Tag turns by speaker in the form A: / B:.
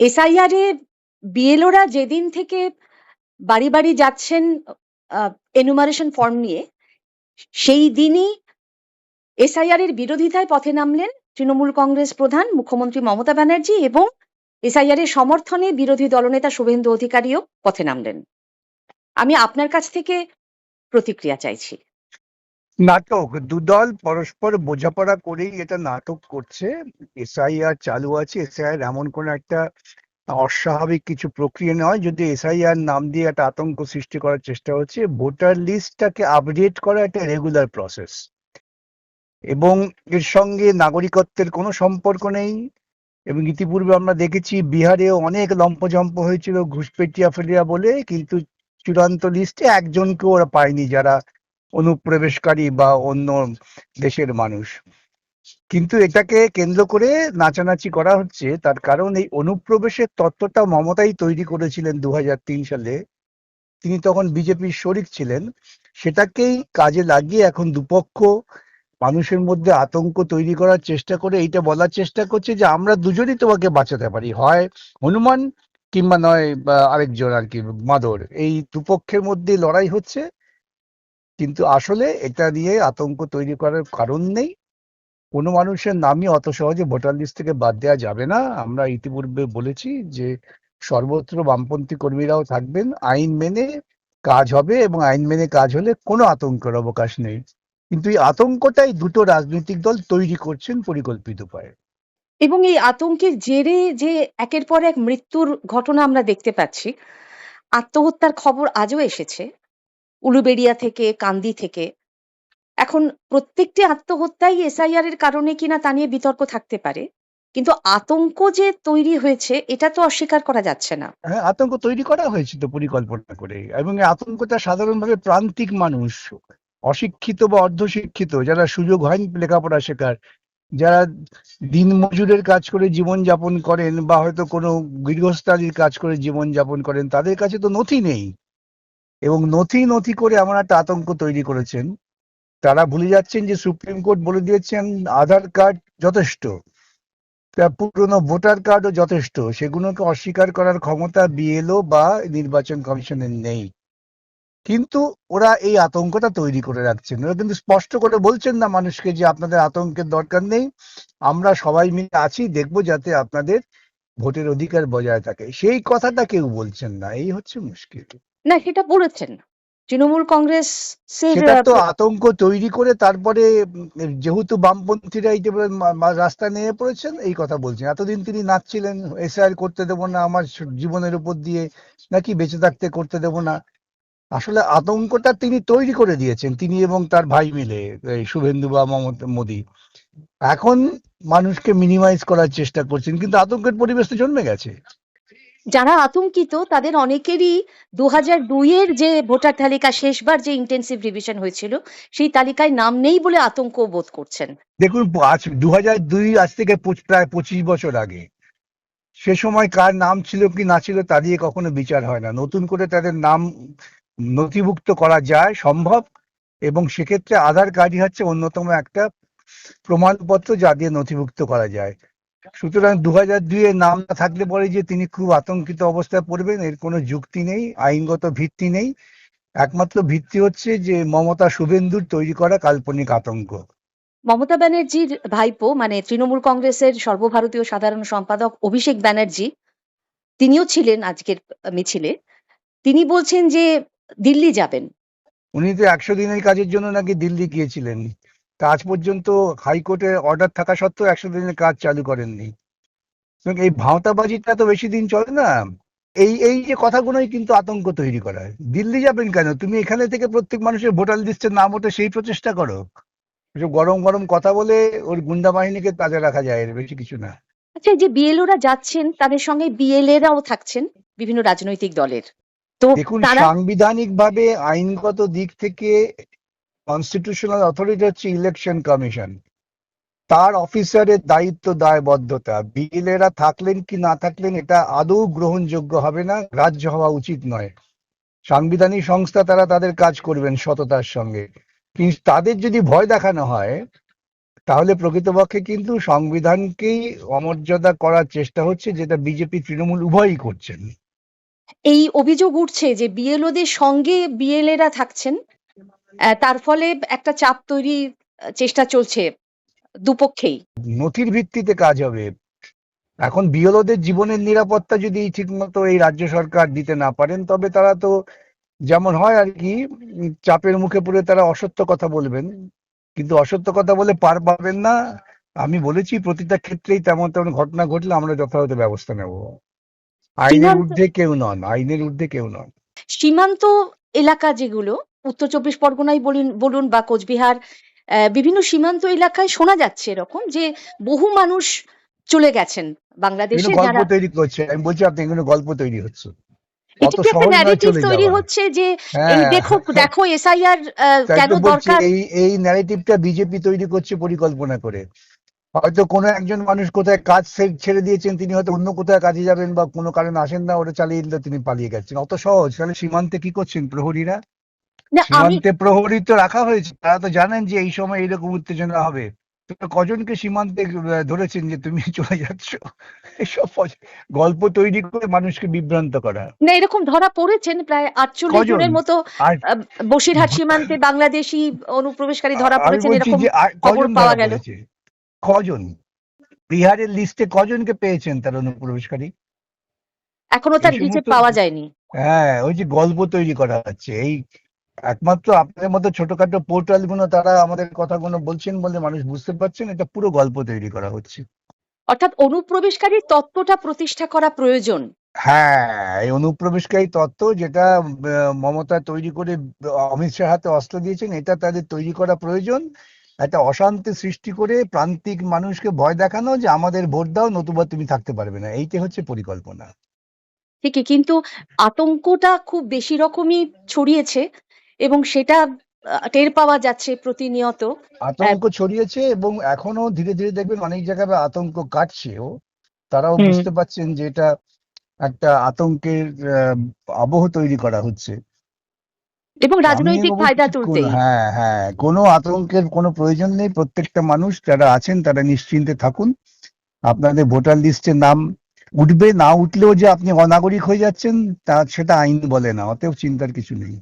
A: SIR বিএলওরা যেদিন থেকে বাড়ি বাড়ি যাচ্ছেন এনুমারেশন ফর্ম নিয়ে, সেই দিনই এসআইআর এর বিরোধিতায় পথে নামলেন তৃণমূল কংগ্রেস প্রধান মুখ্যমন্ত্রী মমতা ব্যানার্জি এবং এসআইআর এর সমর্থনে বিরোধী দলনেতা শুভেন্দু অধিকারীও পথে নামলেন। আমি আপনার কাছ থেকে প্রতিক্রিয়া চাইছি।
B: নাটক, দুদল পরস্পর বোঝাপড়া করেই এটা নাটক করছে। এসআইআর চালু আছে, এসআইআর এমন কোন একটা অস্বাভাবিক কিছু প্রক্রিয়া নয়। যদি এসআইআর নাম দিয়ে একটা আতঙ্ক সৃষ্টি করার চেষ্টা হচ্ছে, ভোটার লিস্টটাকে আপডেট করা একটা রেগুলার প্রসেস এবং এর সঙ্গে নাগরিকত্বের কোনো সম্পর্ক নেই। এবং ইতিপূর্বে আমরা দেখেছি, বিহারেও অনেক লম্পজম্প হয়েছিল ঘুষপেটিয়া ফেলিয়া বলে, কিন্তু চূড়ান্ত লিস্টে একজনকে ওরা পায়নি যারা অনুপ্রবেশকারী বা অন্য দেশের মানুষ। কিন্তু এটাকে কেন্দ্র করে নাচানাচি করা হচ্ছে, তার কারণ এই অনুপ্রবেশের তত্ত্বটা মমতাই তৈরি করেছিলেন দু হাজার তিন সালে। তিনি তখন বিজেপির শরিক ছিলেন। সেটাকেই কাজে লাগিয়ে এখন দুপক্ষ মানুষের মধ্যে আতঙ্ক তৈরি করার চেষ্টা করে। এইটা বলার চেষ্টা করছে যে আমরা দুজনই তোমাকে বাঁচাতে পারি। হয় হনুমান কিংবা নয় আরেকজন আর কি, মাদর। এই দুপক্ষের মধ্যে লড়াই হচ্ছে। কিন্তু আসলে এটা নিয়ে আতঙ্ক তৈরি করার কারণ নেই। কোনো মানুষের নামই অত সহজে ভোটার লিস্ট থেকে বাদ দেওয়া যাবে না। আমরা ইতিপূর্বে বলেছি যে সর্বত্র বামপন্থী কর্মীরাও থাকবেন। আইন মেনে কাজ হবে এবং আইন মেনে কাজ হলে কোনো আতঙ্কের অবকাশ নেই। কিন্তু এই আতঙ্কটাই দুটো রাজনৈতিক দল তৈরি করছেন পরিকল্পিত উপায়ে।
A: এবং এই আতঙ্কের জেরে যে একের পর এক মৃত্যুর ঘটনা আমরা দেখতে পাচ্ছি, আত্মহত্যার খবর আজও এসেছে। উলুবেড়িয়া থেকে, কান্দি থেকে। এখন প্রত্যেকটি আত্মহত্যাই এসআইআর এর কারণে কিনা তা নিয়ে বিতর্ক থাকতে পারে। কিন্তু আতঙ্ক যে তৈরি হয়েছে, এটা তো অস্বীকার করা যাচ্ছে না।
B: হ্যাঁ আতঙ্ক তৈরি করা হয়েছে তো পরিকল্পনা করে। এবং আতঙ্কটা সাধারণভাবে প্রান্তিক মানুষ, অশিক্ষিত বা অর্ধশিক্ষিত, যারা সুযোগ হয়নি লেখাপড়া শেখার, যারা দিন মজুরের কাজ করে জীবন যাপন করেন বা হয়তো কোনো গৃহস্থালির কাজ করে জীবন যাপন করেন, তাদের কাছে তো নথি নেই। এবং নথি নথি করে এমন একটা আতঙ্ক তৈরি করেছেন। তারা ভুলে যাচ্ছেন যে সুপ্রিম কোর্ট বলে দিয়েছেন আধার কার্ড যথেষ্ট। পুরনো ভোটার কার্ডও যথেষ্ট। সেগুলোকে অস্বীকার করার ক্ষমতা বিএলও বা নির্বাচন কমিশনের নেই। কিন্তু ওরা এই আতঙ্কটা তৈরি করে রাখছেন। ওরা কিন্তু স্পষ্ট করে বলছেন না মানুষকে যে আপনাদের আতঙ্কের দরকার নেই। আমরা সবাই মিলে আছি, দেখব যাতে আপনাদের ভোটের অধিকার বজায় থাকে। সেই কথাটা কেউ বলছেন না। এই হচ্ছে মুশকিল।
A: না, সেটা বলেছেন তৃণমূল কংগ্রেস
B: সেটা তো আতঙ্ক তৈরি করে তারপরে যেহেতু বামপন্থীরা এই রাস্তায় নেমে পড়েছেন, এই কথা বলছেন। এতদিন তিনি নাচছিলেন, এসআইআর করতে দেবো না, আমার জীবনের উপর দিয়ে নাকি বেঁচে থাকতে করতে দেবো না। আসলে আতঙ্কটা তিনি তৈরি করে দিয়েছেন, তিনি এবং তার ভাই মিলে শুভেন্দু বা মোদী। এখন মানুষকে মিনিমাইজ করার চেষ্টা করছেন, কিন্তু আতঙ্কের পরিবেশ তো জন্মে গেছে।
A: যারা আতঙ্কিত, তাদের অনেকেরই দু হাজার দুইয়ের যে ভোটার তালিকা শেষবার যে ইন্টেন্সিভ রিভিশন হয়েছিল, সেই তালিকায় নাম নেই বলে আতঙ্ক বোধ করছেন।
B: দেখুন, আজ দু হাজার দুই আজ থেকে প্রায় পঁচিশ বছর আগে। সে সময় কার নাম ছিল কি না ছিল তা দিয়ে কখনো বিচার হয় না। নতুন করে তাদের নাম নথিভুক্ত করা যায় সম্ভব এবং সেক্ষেত্রে আধার কার্ডই হচ্ছে অন্যতম একটা প্রমাণপত্র যা দিয়ে নথিভুক্ত করা যায়। সুতরাং দু হাজার দুইয়ে নাম না থাকলে পরে যে তিনি খুব আতঙ্কিত অবস্থায় পড়বেন এর কোনো যুক্তি নেই আইনগত ভিত্তি নেই। একমাত্র ভিত্তি হচ্ছে যে মমতা শুভেন্দুর তৈরি করা কাল্পনিক আতঙ্ক।
A: মমতা ব্যানার্জির ভাইপো মানে তৃণমূল কংগ্রেসের সর্বভারতীয় সাধারণ সম্পাদক অভিষেক ব্যানার্জি তিনিও ছিলেন আজকের মিছিলে। তিনি বলছেন যে দিল্লি যাবেন।
B: উনি তো একশো দিনের কাজের জন্য নাকি দিল্লি গিয়েছিলেন। তা আজ পর্যন্ত হাইকোর্টের অর্ডার থাকা সত্ত্বেও একশো দিনের কাজ চালু করেননি। এই ভাঁওতাবাজিটা তো বেশি দিন চলে না। এই এই যে কথাগুলোই কিন্তু আতঙ্ক তৈরি করা দিল্লি যাবেন কেন? তুমি এখানে থেকে প্রত্যেক মানুষের ভোটার লিস্টের নাম ওঠে সেই প্রচেষ্টা করো। গরম গরম কথা বলে ওর গুন্ডা বাহিনীকে তাজা রাখা যায় এর বেশি কিছু না।
A: আচ্ছা এই যে বিএলওরা যাচ্ছেন তাদের সঙ্গে বিএলএরাও থাকছেন বিভিন্ন রাজনৈতিক দলের। তো
B: দেখুন সাংবিধানিক ভাবে আইনগত দিক থেকে কনস্টিটিউশনাল অথরিটি হচ্ছে ইলেকশন কমিশন তার অফিসারের দায়িত্ব দায়বদ্ধতা। বিএলএরা থাকলেন কি না থাকলেন এটা আদৌ গ্রহণযোগ্য হবে না, গ্রাহ্য হওয়া উচিত নয়। সাংবিধানিক সংস্থা তারা তাদের কাজ করবেন সততার সঙ্গে। কিন্তু তাদের যদি ভয় দেখানো হয়, তাহলে প্রকৃতপক্ষে কিন্তু সংবিধানকেই অমর্যাদা করার চেষ্টা হচ্ছে, যেটা বিজেপি, তৃণমূল উভয়ই করছেন।
A: এই অভিযোগ উঠছে যে বিএলওদের সঙ্গে বিএলএরা থাকছেন। তার ফলে একটা চাপ তৈরির আহ, চেষ্টা চলছে দুপক্ষেই।
B: নথির ভিত্তিতে কাজ হবে। এখন বিএলওদের জীবনের নিরাপত্তা যদি ঠিকমতো এই রাজ্য সরকার দিতে না পারেন তবে তারা তো যেমন হয় আর কি চাপের মুখে পড়ে তারা অসত্য কথা বলবেন। কিন্তু অসত্য কথা বলে পার পাবেন না। আমি বলেছি প্রতিটা ক্ষেত্রেই তেমন তেমন ঘটনা ঘটলে আমরা যথাযথ ব্যবস্থা নেব। আইনের ঊর্ধ্বে কেউ নন আইনের ঊর্ধ্বে কেউ নন।
A: সীমান্ত এলাকা যেগুলো উত্তর চব্বিশ পরগনায় বলুন বলুন বা কোচবিহার বিভিন্ন সীমান্ত এলাকায় শোনা যাচ্ছে এরকম যে বহু মানুষ চলে গেছেন বাংলাদেশে
B: গল্প তৈরি করছে। আমি বলছি আপনি এগুলো গল্প তৈরি হচ্ছে।
A: এটা কি একটা ন্যারেটিভ তৈরি হচ্ছে যে এই
B: হ্যাঁ।
A: দেখো দেখো এসআইআর কেন দরকার?
B: এই এই ন্যারেটিভটা বিজেপি তৈরি করছে পরিকল্পনা করে। হয়তো কোনো একজন মানুষ কোথায় কাজ ছেড়ে দিয়েছেন তিনি হয়তো অন্য কোথায় কাজে যাবেন বা কোনো কারণে আসেন না ওটা চালিয়ে দিলে তিনি পালিয়ে গেছেন। অত সহজ। তাহলে সীমান্তে কি করছেন প্রহরীরা? সীমান্তে প্রহরী তো রাখা হয়েছে তারা তো জানেন যে এই সময় এইরকম উত্তেজনা হবে। কজনকে সীমান্তে ধরেছেন যে তুমি চলে যাচ্ছ? এসব গল্প তৈরি করে মানুষকে বিভ্রান্ত করা।
A: না এরকম ধরা পড়েছেন প্রায় আটচল্লিশ জনের মতো বসিরহাট সীমান্তে বাংলাদেশি অনুপ্রবেশকারী ধরা পড়েছেন এরকম খবর
B: কজন
A: পাওয়া গেল?
B: কজন? বিহারের লিস্টে কজনকে পেয়েছেন তার অনুপ্রবেশকারী?
A: এখনও তার
B: সমস্ত-
A: পাওয়া যায়নি।
B: হ্যাঁ ওই যে গল্প তৈরি করা হচ্ছে এই একমাত্র আপনাদের মতো ছোটখাটো পোর্টালগুলো তারা আমাদের কথাগুলো বলছেন বলে মানুষ বুঝতে পারছেন এটা পুরো গল্প তৈরি করা হচ্ছে।
A: অর্থাৎ অনুপ্রবেশকারীর তত্ত্বটা প্রতিষ্ঠা করা প্রয়োজন।
B: হ্যাঁ এই অনুপ্রবেশকারী তত্ত্ব যেটা মমতা তৈরি করে অমিত শাহ হাতে অস্ত্র দিয়েছেন এটা তাদের তৈরি করা প্রয়োজন। একটা অশান্তি সৃষ্টি করে প্রান্তিক মানুষকে ভয় দেখানো যে আমাদের ভোট দাও নতুবা তুমি থাকতে পারবে না। এইটা হচ্ছে পরিকল্পনা।
A: ঠিকই কিন্তু আতঙ্কটা খুব বেশি রকমই ছড়িয়েছে। এবং সেটা টের পাওয়া যাচ্ছে প্রতিনিয়ত।
B: আতঙ্ক ছড়িয়েছে এবং এখনও ধীরে ধীরে দেখবেন অনেক জায়গায় আতঙ্ক কাটছেও। তারাও বুঝতে পারছেন যে এটা একটা আতঙ্কের আবহ তৈরি করা হচ্ছে।
A: এবং রাজনৈতিক ফায়দা তুলতেই।
B: হ্যাঁ হ্যাঁ কোনো আতঙ্কের কোনো প্রয়োজন নেই। প্রত্যেকটা মানুষ যারা আছেন তারা নিশ্চিন্তে থাকুন। আপনাদের ভোটার লিস্টে নাম উঠবে না উঠলেও যে আপনি অনাগরিক হয়ে যাচ্ছেন তা সেটা আইন বলে না অতএব চিন্তার কিছু নেই।